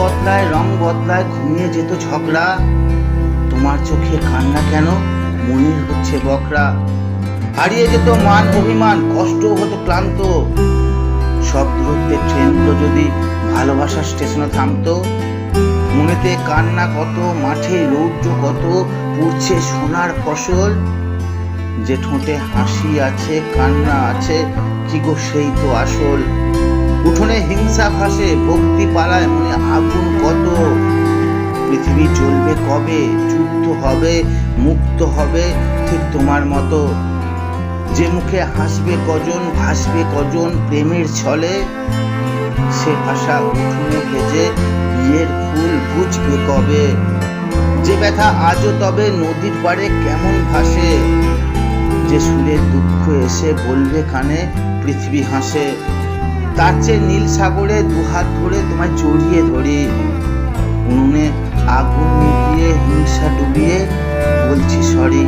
বদলায়, রং বদলায়, ঘুমিয়ে যেত ঝগড়া। তোমার চোখে কান্না কেন? মনির হচ্ছে বকরা। হারিয়ে যেত মান, অভিমান কষ্ট হতো ক্লান্ত। সব দূরত্বের ট্রেনগুলো যদি ভালোবাসার স্টেশনে থামতো। মনেতে কান্না কত, মাঠে রৌদ্র কত, পুড়ছে সোনার ফসল। যে ঠোঁটে হাসি আছে, কান্না আছে, কি গো সেই তো আসল? উঠোনে হিংসা ভাসে ভক্তি পালায় মনে আগুন কত? পৃথিবী চলবে কবে? যুদ্ধ হবে, মুক্ত হবে ঠিক তোমার মতো। যে মুখে হাসবে কজন, ভাসবে কজন প্রেমের ছলে? সে ভাষা উঠোনে ভেজে বিয়ের ফুল বুঝবে কবে? যে ব্যথা আজও তবে নদীর পাড়ে কেমন ভাসে? যে সুরের দুঃখ এসে বলবে কানে, পৃথিবী হাসে। তার চেয়ে নীল সাগরে দু হাত ধরে তোমায় জড়িয়ে ধরি। উনুনে আগুন নিভিয়ে হিংসা ডুবিয়ে বলছি, সরি।